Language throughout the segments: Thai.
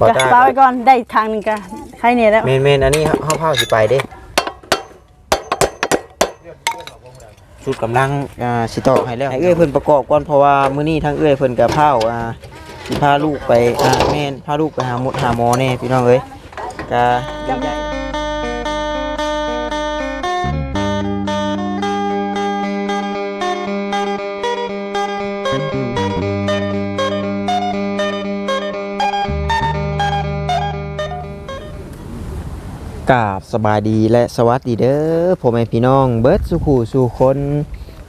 บ่จะตาปาไว้ก่อนได้ทางหนึงก็ใครเนี่ยแล้วเมนเมนอันนี้เฮาเผาสิไปเด้ชุดกำลังอ่าสิตอกให้แล้วให้เอ้อยเพิ่นประกอบก่อนเพราะว่ามื้อนี้ทางเอ้อยเพิ่นก็เผาอ่าสิพาลูกไปอ่าแม่นพาลูกไปหาหมดหาหมอแน่พี่น้องเอ้ยก็ดีใจ กราบสบายดีและสวัสดีเด้อพ่อแม่พี่น้องเบิร์ดสุขูสู่คน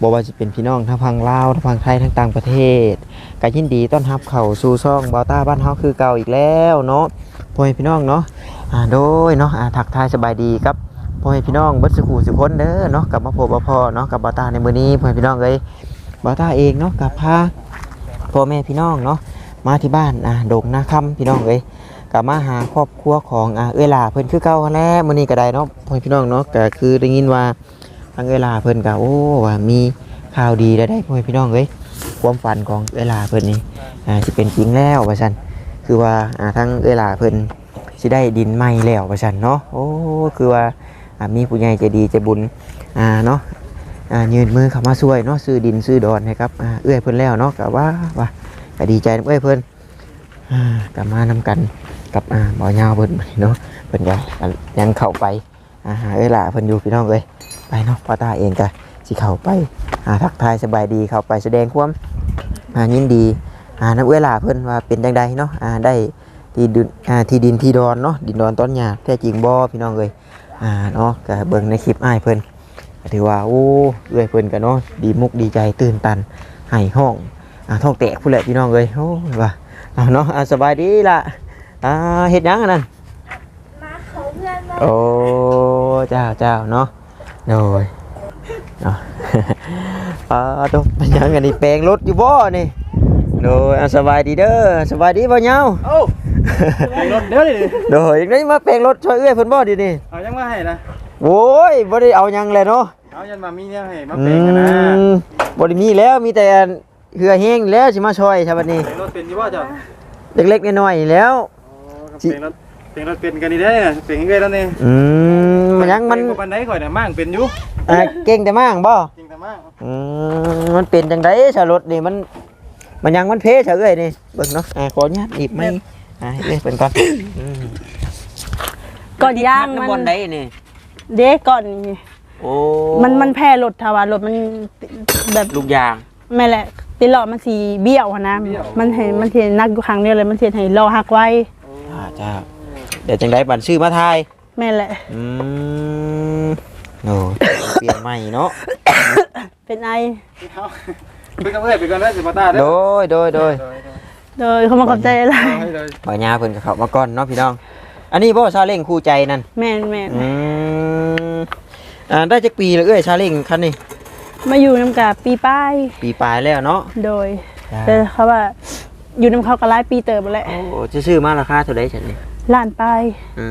บอกว่าจะเป็นพี่น้องทั้งพังลาวทั้งพังไทยทั้งต่างประเทศก็ยินดีต้อนรับเข้าสู่ช่องบอต้าบ้านเฮาคือเก่าอีกแล้วเนาะพ่อแม่พี่น้องเนาะอ่าโดยเนาะอ่าทักทายสบายดีครับพ่อแม่พี่น้องเบิร์ดสุขูสุคนเด้อเนาะกับมาพบกับพ่อเนาะกับบอต้าในมื้อนี้พ่อแม่พี่น้องเอ้ยบอต้าเองเนาะกับพาพ่อแม่พี่น้องเนาะมาที่บ้านอ่าโด่งนาคำพี่น้องเอ้ย ลับมาหาครอบครัวของอ่าเอลาเพิ่นคือเก่าหั้นแล้วมื้อนี้ก็ได้เนาะพ่อพี่น้องเนาะก็คือได้ยินว่าทางเอลาเพิ่นก็โอ้ว่ามีข่าวดีได้ได้พ่อพี่น้องเอ้ยความฝันของเอลาเพิ่นนี่อ่าสิเป็นจริงแล้วว่าซั่นคือว่าอ่าทางเอลาเพิ่นสิได้ดินใหม่แล้วว่าซั่นเนาะโอ้คือว่าอ่ามีผู้ใหญ่ใจดีใจบุญอ่าเนาะอ่ายืนมือเข้ามาช่วยเนาะซื้อดินซื้อดอนให้ครับอ่าเอื้อยเพิ่นแล้วเนาะก็ว่าว่าก็ดีใจเอื้อยเพิ่นอ่ากลับมานำกัน กับอ่าบ่อยาวเพิ่นเนาะเพิ่นก็ยังเข้าไปอาหาเวลาเพิ่นอยู่พี่น้องเอ้ยไปเนาะพ่อตาเองก็สิเข้าไปหาทักทายสบายดีเข้าไปแสดงความอ่ายินดีอ่านับเวลาเพิ่นว่าเป็นจังใดเนาะอ่าได้ที่ดินอ่าที่ดินที่ดอนเนาะดินดอนต้นหญ้าแท้จริงบ่พี่น้องเอ้ยอ่าเนาะก็เบิ่งในคลิปอ้ายเพิ่นถือว่าโอ้เอ้ยเพิ่นก็เนาะดีมุกดีใจตื่นตันให้ห้องอ่าท้องแตกพุ่นแหละพี่น้องเอ้ยโอ้ว่าอ่าเนาะสบายดีล่ะ อ่าเฮ็ดหยังอันนั้นมาเขาเพื่อนมาโอ้เจ้าเจ้าเนาะโดยเนาะอ่าตัวเป็นหยังอันนี้แปลงรถอยู่บ่นี่โดยอะสบายดีเด้อสบายดีบ่เหยาวเอ้าไปรถเด้อดิโดยยังได้มาแปลงรถช่วยเอื้อยเพิ่นบ่ดินี่เอายังมาให้นะโอ้ยบ่ได้เอาหยังเลยเนาะ เอายันมามีเนี่ยให้มาอืเปลงกันนะมบ่ได้มีแล้วมีแต่เหือแห้งแล้วสิมาช่วยซะบัดนี้เปลงรถเป็นอยู่ว่าจ้ะเล็กๆน้อยๆนี่แล้ว เปลงรถเปลงรถเป็นกันนี่ได้อเปลงให้ได้แล้วนี่อืมมันยังมันเปลงบ่ปานใดข่อยน่ะมั่งเป็นอยู่อ่าเก่งแต่มากบ่จริงแต่มั่งอืมมันเป็นจังไดสารถนี่มัน มันยังมันเพเฉยนี่เบิ่งเนาะอ่าขออนุญาตหยิบไหมอ่าให้เอ้ยเป็นก่อนอืมก่อนย่างมัมันบนได้นี่เด็กก่อนนี่โอ้มันมันแพ้รถทวารถมันแบบลูกยางแม่แหละติดล้อมันสีเบี้ยวหั้นนะมันเห็นมันเห็นนักอยู่ครั้งเดียวเลยมันเห็นให้ล้อหักไว้ อ่าจ้าเดี๋ยวจังไดบันชื่อมาทาย แม่แหละ อืมโอ้เปลี่ยนใหม่เนาะ เป็นไอเอาไปกันเลยไปกันเลยสิบ่ตาเด้โดอยโดยโดยโดยเขามาขอบใจอะไรเอาให้เลยบ่ยาเพิ่นก็เข้ามาก่อนเนาะพี่น้อง อันนี้บ่ซาเล้งคู่ใจนั่น แม่นแม่นอืมอ่าได้จักปีแล้วเอ้ยซาเล้งคันนี้ มาอยู่น้ำกาปีป้าย ปีปลายแล้วเนาะโดยจ้าแต่เขาว่า อยู่น้ำเขาก็หลายปีเติบไปแล้วโอ้จะซื้อมาราคาเท่าใดฉันนี่ล้านป้ายอื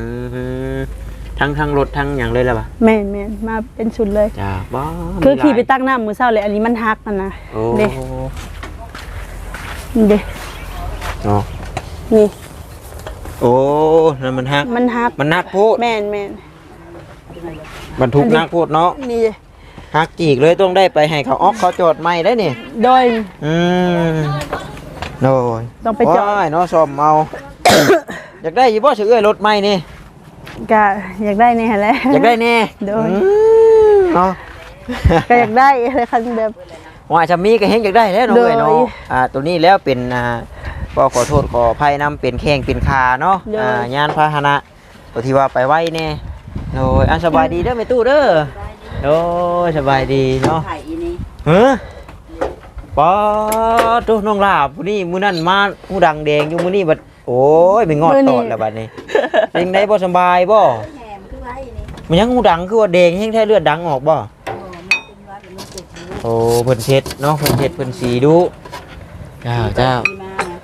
มทั้งทั้งรถทั้งอย่างเลยล่ะปะแม่นแม่นมาเป็นชุดเลยจ้าบ้าคือขี่ไปตั้งตั้งหน้ามือเศร้าเลย อันนี้มันฮักมันนะโอ้เด้เด้เนาะนี่โอ้นั่นมันฮักมันฮักมันนักโพดแม่นแม่นบรรทุกนักโพดเนาะนี่เด้ฮักจีกเลยต้องได้ไปให้เขาออกเขาโจทย์ใหม่ได้นี่โดย อืม โอ้ยต้องไปจอดว้ายเนาะซ่อมเอา อยากได้อยี่บ่เสือเอ้ยรถใหม่นี่ ก็อยากได้นี่แหละ อยากได้แน่โดย อืมเนาะ ก็อยากได้อะไรคันแบบ ว่าจะมีก็เฮงอยากได้แล้วเนาะโดยเอ้ยเนาะอ่าตัวนี้แล้วเป็นอ่าก็ขอโทษขออภัยนํเป็นแข้งเป็นขาเนาะโดยอ่ายานพาหนะตัวที่ว่าไปไว้แน่โดยอันสบายดีเด้อแม่ตู้เด้อโดยสบายดีเนาะไข่อีนี่เฮ้อ ป๊าดโตน้องลาบผู้นี้มื้อนั้นมาผู้ดังแดงอยู่มื้อนี้บัดโอ้ยไปงอดตอดแล้วบัดนี้ เป็นไดบ่สำบายบ่แหมคือไว้อีนี่มันยังหูดังคือว่าแดงแห้งแท้เลือดดังออกบ่โอ้มันเป็นว่าเป็นมันเจ็บหูโอ้เพิ่นเช็ดเนาะเพิ่นเช็ดเพิ่นสีดูเจ้าเจ้าที่มานะ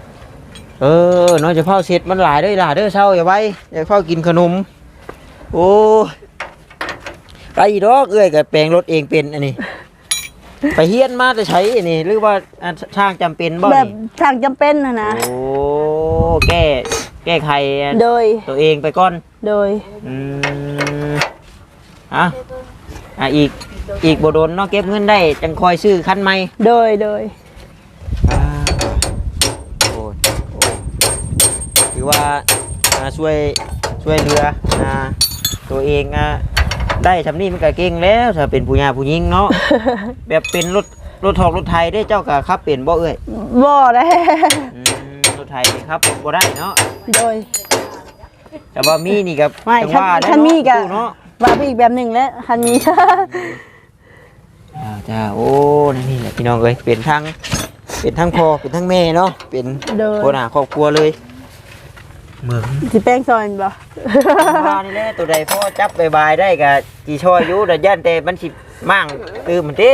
เออเนาะจะเฝ้าเช็ดมันหลายเด้อหลายเด้อเช้าอย่าไว้อย่าเฝ้ากินขนม โอ้ยไปอีดอกเอ้ยก็แปลงรถเองเป็นอันนี้ ไปเฮียนมาจะใช้อันนี้หรือว่าอะช่างจำเป็นบ่แบบนี่ทางจำเป็นนะนะ โอ้แก้แก้ไขโดย ตัวเองไปก่อน โดย อืมอะอะอีกอีกบ่โดนเนาะเก็บเงินได้ จังคอยซื้อคันใหม่โดย โดย อ่าโอ้ยโอ้ยถือว่าอ่าช่วยช่วยเหลืออ่าตัวเองอะ ได้ทำนี่มันก็เก่งแล้วถ้าเป็นผู้หญิงผู้หญิงเนาะ แบบเป็นรถรถทอกรถไทยได้เจ้าก็ขับเป็นบ่เอ้ยบ่ได้อืมรถไทยนี่ครับบ่ได้เนาะ โดย แต่ว่ามีนี่กับไม่จังคันว่าได้คันมีกะเนาะ ว่าไปอีกแบบหนึ่งแล้วคันนี้อ่าจ้าโอ้นี่แหละพี่น้องเอ้ยเป็นทั้งเป็นทั้งพ่อเป็นทั้งแม่เนาะเป็นโดยคนหาครอบครัวเลย เหมือนสิแป้งซอยบ่ว่านี่แหละตัวใดพ่อจับบายๆได้กับจีช่อยอยู่แต่ย่านแต่มันสิมั่งตื่มมันติ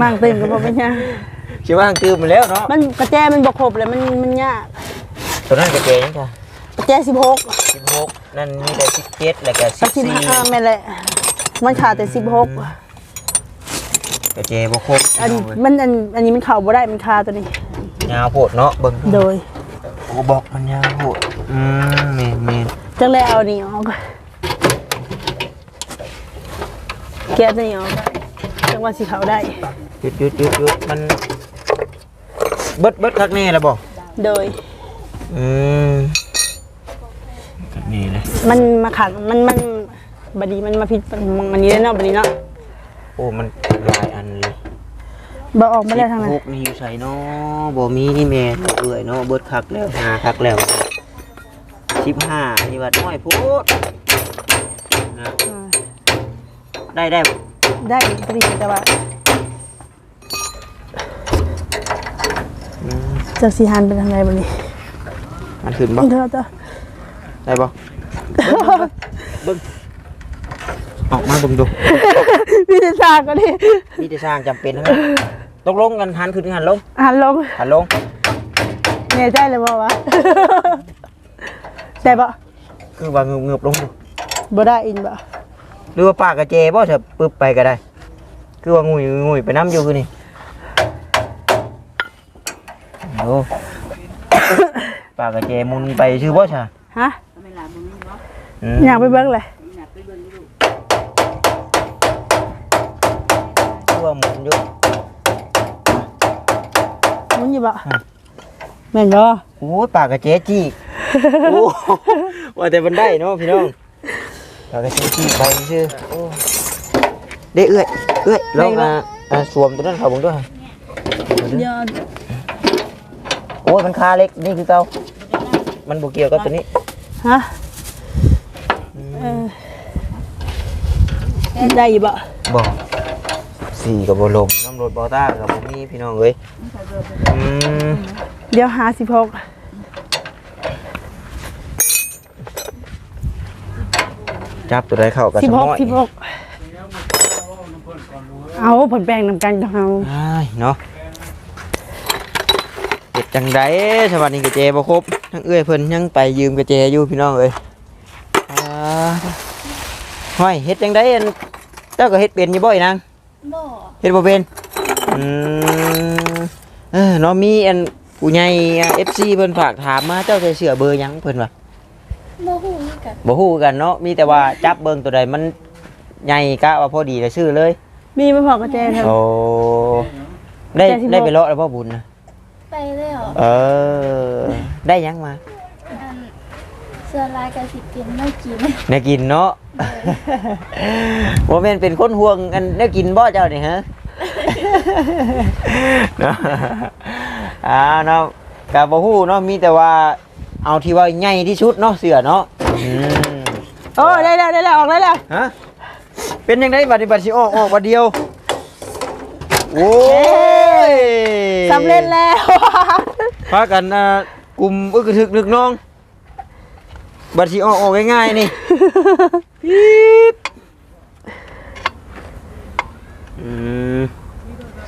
มั่งตื่นก็บ่เป็นหยังสิมั่งตื่มมันแล้วเนาะมันกระแจมันบ่ครบเลยมันมันยากตัวนั้นก็เจยังจ้ะกระแจ16สิบหกนั่นมีแต่สิบเจ็ดแล้วก็สิกับบสี่15แม่นแหละมันขาดแต่16ก็เจบ่ครบอันมันอันอันนี้มันเข้าบ่ได้มันคาตัวนี้ยาวโพดเนาะเบิ่งโดยโอ้บอกมันยาวโพด อืมแม่นแม่นจังเลยเอานี่ออกแกะตัวนี้ออกจังว่าสิเข้าได้ หยุดหยุดหยุดหยุดมันเบิดเบิดคักแน่แล้วบ่โดย อืมคักแน่เลยมันมาขังมันมันบดีมันมาผิดมันนี้ได้เนาะบดีเนาะโอ้มันหลายอันเลยบ่ออกมาได้ทางไหนสิบหกนี่อยู่ใส่เนาะบ่มีนี่แม่นเอื่อยเนาะเบิดคักแล้วหาคักแล้ว สิบห้านี่ว่าน้อยโพูดนะได้ได้บ่ได้บดีแต่ว่าอืมจากสีหันไปทางไหนบดีมันขึ้นบ่ เด้อเด้อได้บ่เบิ่งออกมาเบิ่งดูมีแต่ซากก็ดิมีแต่สร้างจำเป็นทั้งนั้นตกลงกันหันขึ้นหันลงหันลงหันลง แน่ใจเลยบ่วะ ได้บ่คือว่าเงือบเงือบลงดูบ่ได้อินบ่หรือว่าปากกระเจบ่เถอะปึ๊บไปก็ได้ คือว่างุยงุยไปน้ำอยู่คือนี่โอ้ปากกระเจมุนไปชื่อบ่ชะฮะอืมอยากไปเบิ่งเลยคือว่าหมุนอยู่มุนอยู่บ่ฮะแม่นบ่โอ้ยปากกระเจจี้ โอ้ว่าแต่มันได้เนาะพี่น้องปากกระเจจี้ไปชื่อโอ้เด้เอื้อยเอื้อยลองอะอะสวมตัวนั้นเขาผมด้วยยอดโอ้ยมันคาเล็กนี่คือเก่ามันบ่เกี่ยวกับตัวนี้ฮะเออได้อยู่บ่บ่สี่กับบ่ลมน้ำรถบ่ต้ากับบ่มีพี่น้องเอ้ยอืมเดี๋ยวหาสิบหก จับตัวใดเข้ากับสิบสหกมอยสิบหกเอาผลแปลงนำกันกับเราอ้ายเนาะเฮ็ดจังไดสวัสดีกระเจบ่ครบทั้งเอื้อยเพิ่นยังไปยืมกระเจอยู่พี่น้องเอ้ยอ่าห้อยเฮ็ดจังไดอันเจ้าก็เฮ็ดเป็นอยู่บ่อีนางบ่เฮ็ดบ่เป็นอืมเออเนาะมีอันผู้ใหญ่ FC เพิ่นฝากถามมาเจ้าใส่เสื้อเบอร์หยังเพิ่นว่าบ่ฮู้คือ กันบ่ฮู้กันเนาะมีแต่ว่าจับเบิ่งตัวใดมันใหญ่กะว่าพอดีแล้วซื้อเลย มีมาพอกระแจเถอะโอ้ได้แต่สิบอกได้ไปเลาะแล้วบ่บุญนะไปแล้วเออ ได้หยังมาอันเสื้อลายกับสิกินไม่กินแน่กินเนาะบ่แม่นเป็นคนห่วงอันแน่กินบ่เจ้านี่ฮะเนาะอ่าเนาะก็บ่ฮู้เนาะมีแต่ว่า เอาที่ว่าใหญ่ที่สุดเนาะเสือเนาะอืมโอ้ได้แล้วได้แล้วออกได้แล้วฮะเป็นยังไงบัดนี้บัดสิออกออกบัดเดียวโอ้ยสำเร็จแล้ว พากันอ่ากลุ่มอึกระทึกนึกน้อง บัดสิออกออกง่ายๆนี่ปี๊ดอืม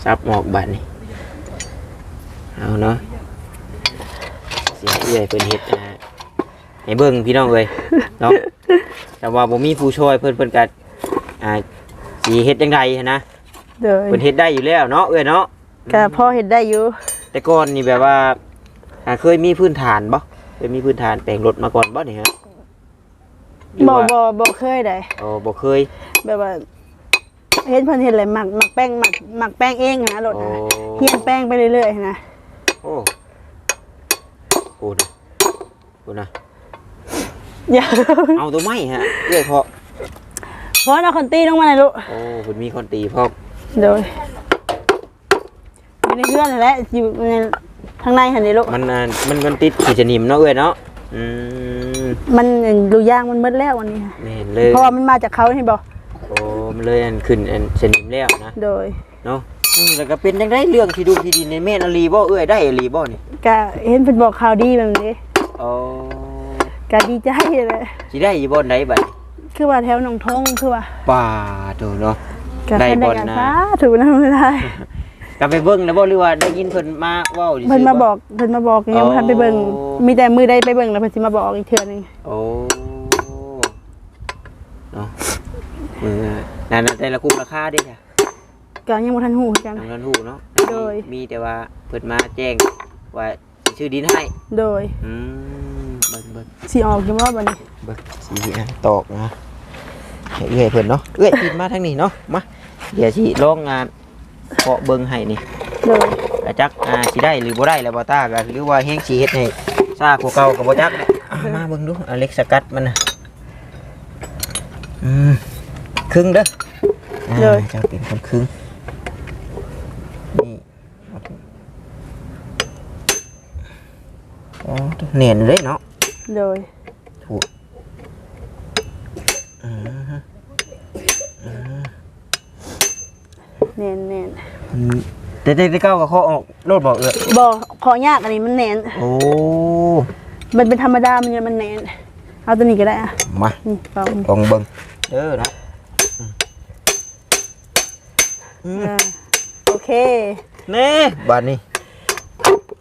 ซับออกบัดนี่เอาเนาะ เสียเอื้อยเพิ่นเฮ็ดนะให้เบิ่งพี่น้องเอ้ยเนาะแต่ว่าบ่มีผู้ช่วยเพิ่นเพิ่นก็อ่าสิเฮ็ดจังไดหั้นนะเดี๋ยวเพิ่นเฮ็ดได้อยู่แล้วเนาะเอ้ยเนาะ ก็พอเห็นได้อยู่แต่ก่อนนี่แบบว่าอ่าเคยมีพื้นฐานบ่เคยมีพื้นฐานแปลงรถมาก่อนบ่นี่ฮะหรือบ่ว่าบ่บ่เคยได้อ๋อบ่เคยแบบว่าเห็นเพิ่นเห็นอะไรหมักหมักแป้งหมักหมักแป้งเองนะรถโอ้นะเฮียนแป้งไปเรื่อยๆนะโอ้ โอ้นะโอ้นะอย่าเอาตัวไม้ฮะเอ้อยเพราะเพราะเราคนตีลงมาเลยลูกโอ้คุณมีคนตีพร้อมโดยอยู่ในเพื่อนนั่นแหละอยู่ในข้างในหันนี่ลูกมันอ่ามันมันติดขีจะนิมเนาะเอ้อยเนาะอืมมันดูย่างมันเบิดแล้ววันนี้ค่ะแม่นเลยเพราะว่ามันมาจากเขาที่บอกโอ้มันเลยอันขึ้นอันสนิมแล้วนะโดยเนาะ อืมแล้วก็เป็นจังไดเรื่องที่ดูที่ดินในแม่นอลีบ่เอ้อยได้อลีบ่นี่ก็เห็นเพิ่นบอกข่าวดีแบบนี้โอ้ก็ดีใจเลยสิได้อีบ่ไหนบัดนี้คือว่าแถวหนองทงคือว่าป่าโตเนาะ ก็ได้เพิ่นบ่ได้นะกันซะถูกนำไม่ได้ กลับไปเบิ่งแล้วบ่หรือว่าได้ยินเพิ่นมาเว้าซื่ๆ เพิ่นมาบอกเพิ่นมาบอกยังบ่ทันไปเบิ่งโอ้มีแต่มือใดไปเบิ่งแล้วเพิ่นสิมาบอกอีกเทื่อหนึงโอ้เนาะเออนั่นน่ะแต่ละคุ้มราคาเด้จ้ะ ก็ยังบ่ทันฮู้คือกัน ทางนั้นฮู้เนาะโดย มีแต่ว่าเพิ่นมาแจ้งว่าสิชื่อดินให้โดยอืมเบิ่งเบิ่งสิออกอยู่บ่บัดนี้เบิ่งสิอะตอกนะให้เอื้อยเพิ่นเนาะเอื้อยปิดมาทางนี้เนาะมาเดี๋ยวสิลองงานเคาะเบิ่งให้นี่โดยอาจักอ่าสิได้หรือบ่ได้แล้วบ่ตากันหรือว่าเฮงสิเฮ็ดให้ซ่ากว่าเก่าก็บ่จักแหละอะมาเบิ่งดูอเล็กสกัดมันน่ะอืมครึ่งเด้ออ่าเจ้าเป็นคนครึ่งนี่อ๋อ เนียนเลยเนาะโดยอืมฮึแน่นแน่นอืมแต่แต่แต่เก้าก็เขาออกโลดบอกเออบ่ขอยากอันนี้มันแน่นโอ้มันเป็นธรรมดา มันยังมันแน่นเอาตัวนี้ก็ได้อะมานี่เปล่าลองเบิ่งเด้อเนาะอืมเออโอเค นี่บาดนี้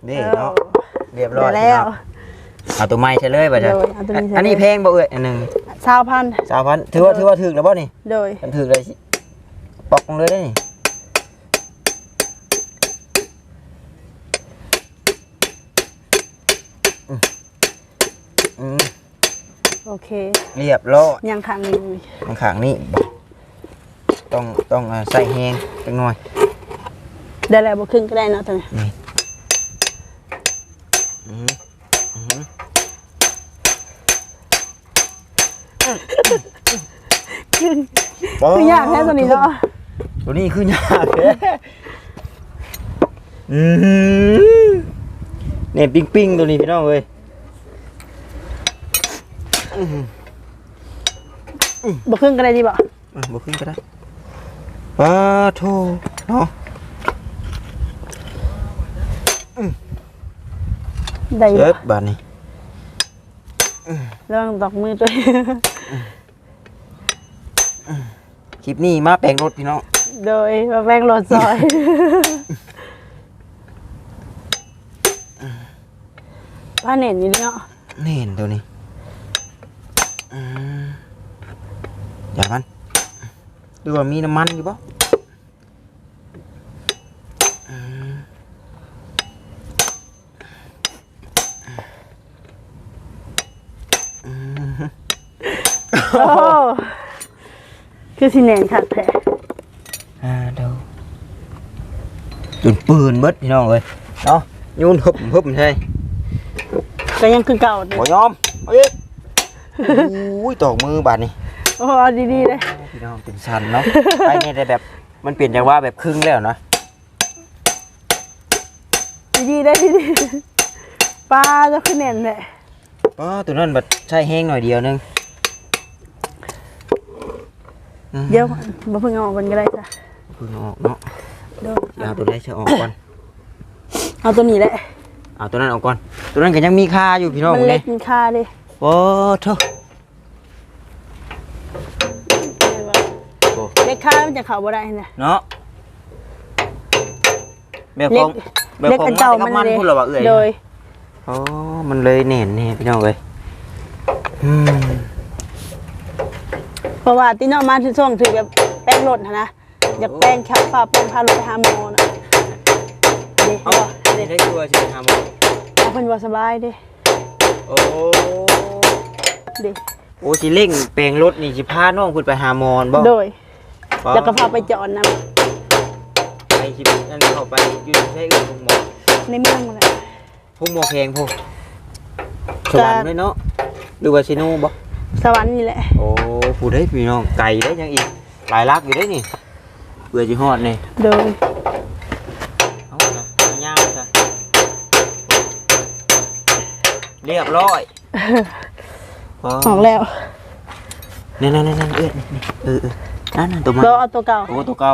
นี่เนาะ เรียบร้อยได้แล้วเนาะเอาตัวไม้ใช่เลยบ่จ้ะโดยเอาตัวนี้ใช่เลย อันนี้แพงบ่เอ่ยอันหนึงชาวพันธุ์สามพันถือว่าถือว่าถึกแล้วบ่นี่โดย มันถึกเลยสิปอกลงเลยได้นี่อืมอืมโอเคเรียบร้อย ยังขังอยู่ข้างข้างนี้บ่ต้องต้องอ่าใส่แฮงจังหน่อยได้แล้วบ่ครึ่งก็ได้เนาะตัวนี้นี่อืมอืม คือยากแค่ตัวนี้เนาะตัวนี้คือยากแท้อืมเนี่ยปิ้งปิ้งๆตัวนี้พี่น้องเอ้ยบ่ครึ่งก็ได้ดีบ่อะบ่ขึ้นก็ได้ปาโทเนาะได้อเจ็ยู่บบาดนี้ระวังตอกมือตัวเองค ลิปนี้มาแปลงรถพี่น้องโดยมาแบ่งรถซอยผ้าเน่นอยู่นี่เนาะนี่เห็นตัวนี้อืมอย่ามันดูว่ามีน้ำมันอยู่ปะอืมอืมโอ้ คือสิเน่นคักแท้อ่าเดาจุดปืนเบิดพี่น้องเลยเนาะโยนฮึบฮึบใช่ก็ยังคือเก่าเด้บ่ยอมเอาอีกอุ้ยตอกมือบาดนี่โอ้เอาดีๆเลยพี่น้องเป็นสันเนาะไปเนี่ยแต่แบบมันเปลี่ยนจากว่าแบบครึ่งแล้วเนาะดีๆได้ดีๆปลาจะคือเน่นแหละป้าตัวนั้นแบบใช้แห้งหน่อยเดียวนึงอืม เดี๋ยวบ่เพิ่งเอาออกกันก็ได้จ้ะเพิ่งเอาออกเนาะเดี๋ยวอย่าเอาตัวได้เชื่อออกก่อน เอาตัวนี้แหละเอาตัวนั้นออกก่อน ตัวนั้นก็ยังมีค่าอยู่พี่น้องมันเลเล็ยกมีค่าดิโอ้โถโอ้เล็กค่ามันจะเข้าบ่ได้นะ เนาะแบบเล็ขกองแบบเล็กของอันเก่ามัมันนมันเลยพูดหรอวะเอ่ยโดย อ๋อมันเลยเน่นนี่พี่น้องเลยอืม เพราะว่าที่นอกมาที่ช่วงถือแบบแป้งรถหั้นนะอยากแป้งขับฟ้าแป้งพารถไปหาหมอนะเด้เอาเอาได้ได้ตัวใช่ไหมครับเอาเพิ่นบ่สบายเด้โโอ้เด็กโอ้สิเร่งแปลงรถนี่สิพาน้องคุณไปหาหมอนบ่โดยแล้วก็พาไปจอดน้ไปสินั่นเข้าไปอยู่ใช้เอื้อพุ่งหมอำในเมืองหมดเลยพุ่งหมอแพงพุ่งสวรรค์ด้วยเนาะหรือว่าสิโนบ่ สวรรค์นี่แหละ โอ้ผู้ได้พี่น้องไก่ได้ยังอีกหลายลักอยู่ได้นี่เบื่อจิฮอดนี่โดยเอาจ้ะยาวจ้ะเรียบร้อยอ๋อออกแล้วนี่นี่นี่นี่เอื้อนนี่เออเออนั่นนั่นตัวใหม่เราเอาตัวเก่าโอ้ตัวเก่า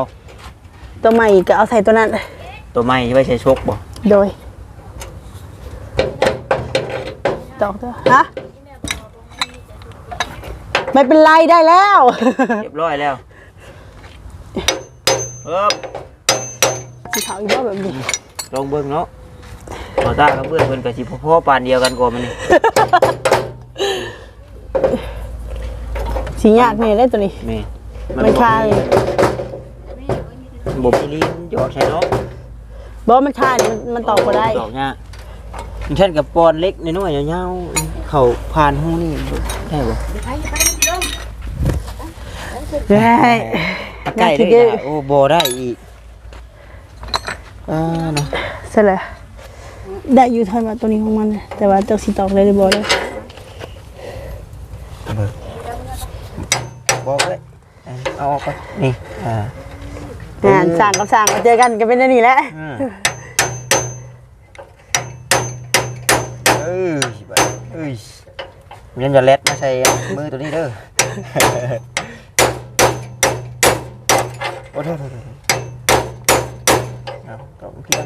ตัวใหม่ก็เอาใส่ตัวนั้น ตัวใหม่ไว้ใช้ชกบ่โดยตอกตัวฮะ ไม่เป็นไรได้แล้ว เรียบร้อยแล้วเอิบสีขาวอีกบ่แบบนี้ลองเบิ่งเนาะหมอตากับเพื่อนเพิ่นก็สิพ่อๆปานเดียวกันกว่ามันนี่สียากเนี่ยได้ตัวนี้ แม่มันคายบ่มีลิ้นหยอดใช่เนาะบ่มันคายมันมันตอกก็ได้ตอกยากมันเช่นกับปอนเล็กน้อยๆยาวๆเข้าผ่านหูนี่ได้บ่ ได้ ใกล้ได้เลยนะโอ้บ่ได้อีกอ่าเนาะเสร็จแล้วได้อยู่ทันมาตัวนี้ของมันแต่ว่าเจ้าสีตอกได้หรือบ่เลยบอกเลยเอาออกไปนี่อ่างานสั่งกับสั่งมาเจอกันก็เป็นอันนี้แหละอืมเอ้ยไปเอ้ยมีน้ำยาเล็ดมาใส่มือตัวนี้เด้อ โอ้โทษโทษโทษเอาตรงเพียง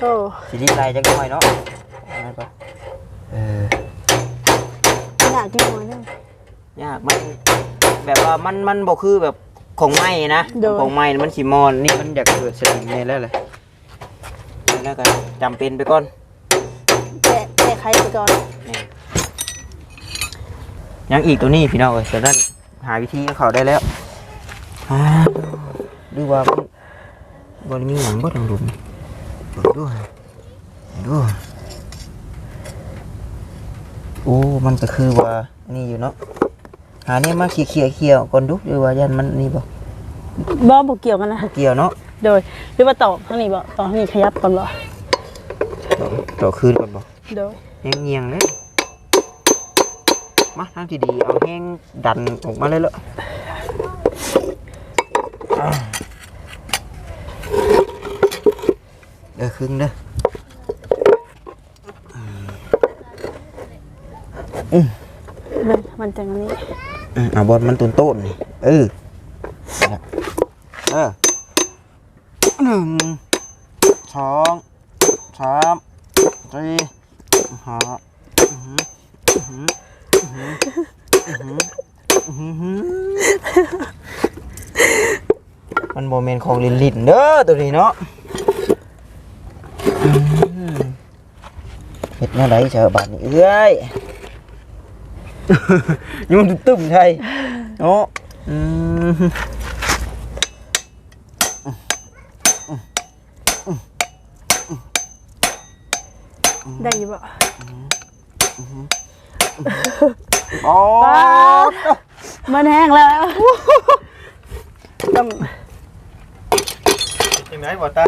โอ้สีดีไรจังหน่อยเนาะเอานั่นก่อเอออยากกินหน่อยนึงยากมันแบบว่ามันมันบอกคือแบบของไม้นะของไม้มันสีมอนนี่มันอยากเกิดสนิมเนี่ยแล้วเลยแล้วก็จำเป็นไปก่อนแกะแกะไขไปก่อน ยังอีกตัวนี้พี่น้องเอ้ยแต่นั้นหาวิธีให้เขาได้แล้วอ่าดูว่ามันบริมีหนังบ่ดังดุมเปิดด้วยดูโอ้ มันก็คือว่านี่อยู่เนาะหาเนี่ยมาเขี่ยเขี่ยเขี่ยก่อนดูดูว่ายันมันนี่บ่บ่บ่เกี่ยวกันนะบ่เกี่ยวเนาะโดยหรือว่าตอกข้างนี้บ่ตอกข้างนี้ขยับก่อนบ่ต่อต่อคืนก่อนบ่โดยแห้งเงียงเลย มาทางที่ดีเอาแห้งดันออกมาเลยเลยเด้อครึ่งเด้อเลยมันจังอันนี้อืมเอาบอลมันตุนโต้นนี่เออนั่นแหละเออหนึ่งสองสามสี่ห้าอื้อหืออื้อหือ มันโมเมนต์ของลินลินเด้อตัวนี้เนาะอื้อหือเฮ็ดแนวไหนเจอบาดนี้เอ้ยยุ่งตึ้มใช่เนาะอืมได้อยู่บ่ โอ้ป๊าดมันแห้งแล้วต้องยังไงบ่ตา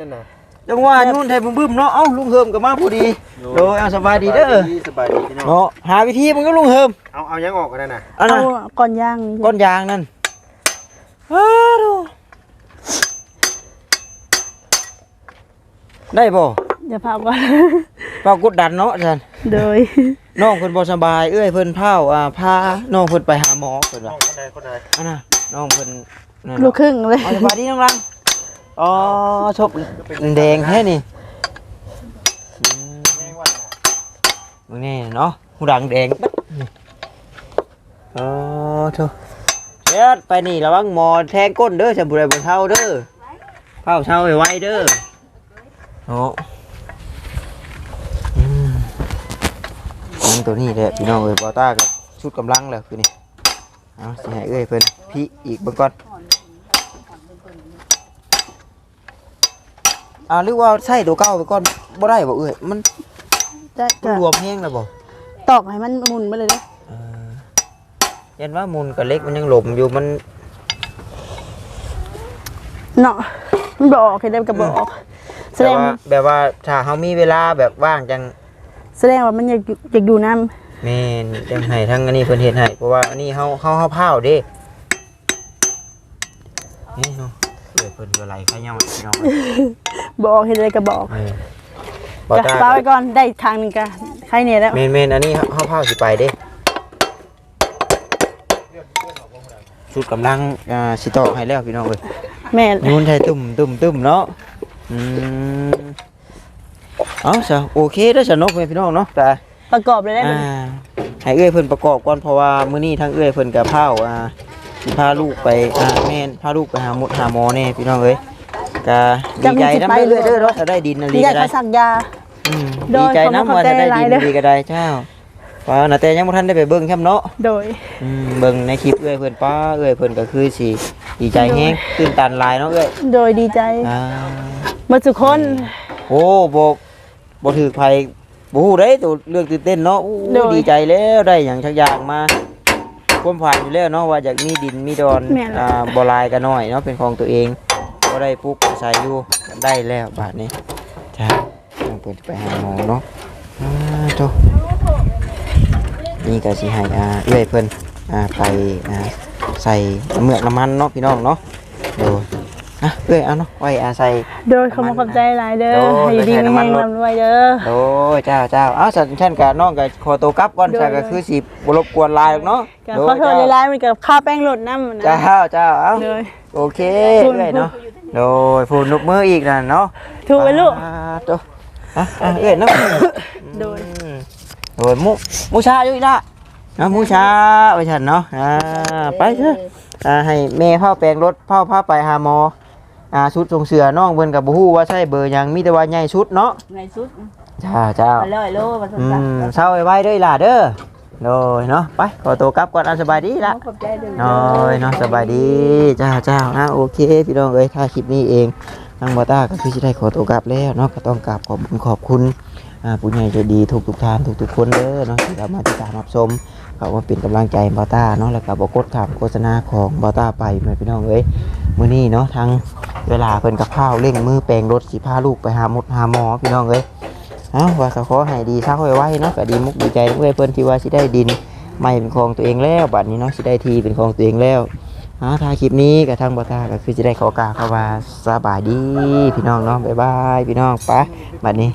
นั่นน่ะจังหวะนู่นไทยบึ้มบึ้มๆเนาะเอ้าลุงเฮิมกับมาพอดีโดยเอาสบายดีเด้อสบายดีพี่น้องเนาะหาวิธีมันก็ลุงเฮิมเอาเอายังออกกันนั่นน่ะเอันเอานั้นก้อนย่างนี่ก้อนยางนั่นอ้าวดูได้บ่เดี๋ยวพาก่อนปากกดดันเนาะอาจารย์ โดย น้องเพิ่นบ่สบาย เอ้ยเพิ่นเผาอ่าพาน้องเพิ่นไปหาหมอเพิ่นน้ว่าองคนใดคนใดอันน่ะน้องเพิ่นนั่นลูเนาะกครึ่งเลย เอาสบายดีน้องรังอ๋อชบแดงแค่นี่แม่งว่าน่ะมึงนี่เนาะหูดังแดงปึ๊ดนี่อ๋อโธ่เฮ็ดไปนี่ระวังหมอแทงก้นเด้อจำบุได้บ่เท่าเด้อเผาเท่าไว้เด้อโอ้อืมยั งตัวนี้แหละพี่น้องเอ้ยบอต้ากับชุดกำลังแล้วคือนี่เอาสิให้เอ้ยเพิ่นพี่อีกเบิ่งก่อนอ่าหรือว่าใช้ตัวเก่าไปก่อนบ่ได้บ่เอ้ยมันได้มันก็รวมแห้งแล้วบ่ตอกให้มันหมุนไปเลยเด้อเออยันว่ามูลกับเล็กมันยังหลมอยู่มันเนาะมันบ่ออกเห็นได้ก็บ่ออกแสแบบดงว่าแบบว่าถ้าเฮามีเวลาแบบว่างจัง แสดงว่ามันอยากอยู่อยากอยู่น้ำแม่นจังให้ทั้งอันนี้เพิ่นเฮ็ดให้เพราะว่าอันนี้เฮาเฮาเฮาพาวเด้นี่เนาะเดี๋ยวเพิ่นก็ไหลขยันพี่น้องบ่ออกเห็นได้ก็บ่ออกเออบ่ก็ตาปาไว้ก่อนได้ทางหนึงก็ใครเนี่ยแล้วแม่นแม่นอันนี้เฮาเฮาพาวสิไปเด้ชุดกำลังอ่าสิตอกให้แล้วพี่น้องเอ้ยแม่นูนใช่ตุ่มตุ่มตุ่มเนาะอืม เอาซะโอเคเด้อสนุกแม่พี่น้องเนาะแต่ประกอบเลยได้อ่าบ่ให้เอื้อยเพิ่นประกอบก่อนเพราะว่ามื้อนี้ทั้งเอื้อยเพิ่นกับพาอ่าสิพาลูกไปอ่าแม่นพาลูกไปหาหมดหาหมอแน่พี่น้องเอ้ยก็ดีใจนำเอื้อยเด้อเนาะถ้าได้ดินอะไรนี่ได้ก็ได้เขาสักยา อืมโดดียใจนำขอบคุณว่าถ้าได้หลาดิยนๆเด้อดีก็ได้เจ้าว่าน่ะแต่ยังบ่ทันได้ไปเบิ่งแคมเนาะโดย อืมเบิ่งในคลิปเอื้อยเพิ่นป้าเอื้อยเพิ่นก็คือสิดีใจแฮงตื่นตันหลายเนาะเอื้อยโดยดีใจอ่า หมาทุกคน โอ้บ บ่ถือไผบ่ฮู้เด้ตัวเรื่องตื่นเต้นเนาะโอ้โดยดีใจแล้วได้หยังชักอย่างมาความผ่านอยู่แล้วเนาะว่าอยากมีดินมีดอนแม่นแล้วอ่าบ่ลายก็น้อยเนาะเป็นของตัวเองก็ได้ปลูกอาศัยอยู่ได้แล้วบาดนี้จ้าต้องเปิดไปหาหมอเนาะอ่าโตนี่ก็สิให้อ่าเอื้อยเพิ่นอ่าไปอ่าใส่เมือกน้ำมันเนาะพี่น้องเนาะโดย อะเอ้อยเอาเนาะไว้อาศัย โดยขอบคุณขอบใจหลายเด้อโดยให้ดีไปใช้มีน้ำมัแห้นงรถลำรวยเด้อ โอ้ยเจ้าเจ้าอ้าวสันชันกับน้องกับขอตัวกลับก่อนโดย สันก็คือสิบรบกวนหลายหรอกเนาะก็โดขอยโทษเจ้าหลายๆมันกับข้าวแป้งหลดน้ำนะเจ้าเจ้าเอ้าโดย โอเคพูดเอ้อยเนาะโดยพูนนุกมืออีกนะเนาะถูกไหมลูก อ่าตัวอะอะเอ้อยเนาะ โดย อืมโดยมุมุชาอยู่อีกละเนาะมุชาไปฉันเนาะอ่าไปเถอะอ่าให้แม่พ่อแปลงรถพ่อพาไปหาหมอ อ่าชุดทรงเสือน้องเบิ่นกับบ่ฮู้ว่าใช่เบอร์หยังมีแต่ว่าใหญ่ชุดเนาะไงสุดจ้าเจ้าไปเลยโลมาสัอืกมเศร้าไว้ด้วยล่ะเด้อโดยเนาะไปขอตัวกลับก่อนเอาสบายดีละ ขอบใจเด้อ น้อยเนาะสบายดีเจ้าเจ้านะโอเค พี่น้องเอ้ยถ้าคลิปนี้เองทางบอต้าก็คือจะได้ขอตัวกลับแล้วเนาะก็ต้องกราบขอบคุณขอบคุณอ่าผู้ใหญ่ใจดีทุกทุกๆท่านทุกทุกๆคนเด้อเนาะที่เรามาติดตามรับชมเขามาเป็นกำลังใจบอต้าเนาะแล้วก็บอกกดข่าวโฆษณาของบอต้าไปเหมือนพี่น้องเอ้ย มื้อนี้เนาะทางเวลาเพิ่นกับข้าวเร่งมือแปลงรถสิพาลูกไปหาหมดหาหมอพี่น้องเอ้ยเอ้าว่าก็ขอให้ดีเศร้าไว้เนาะก็ดีมุกดีใจด้วยเพิ่นที่ว่าสิได้ดินไม่เป็นของตัวเองแล้วบัดนี้เนาะสิได้ทีเป็นของตัวเองแล้วอาถ้าคลิปนี้กับทางบอตาก็คือจะได้ขอกล่าวคำว่าสบายดีพี่น้องเนาะบ๊ายบายพี่น้องปะบัดนี้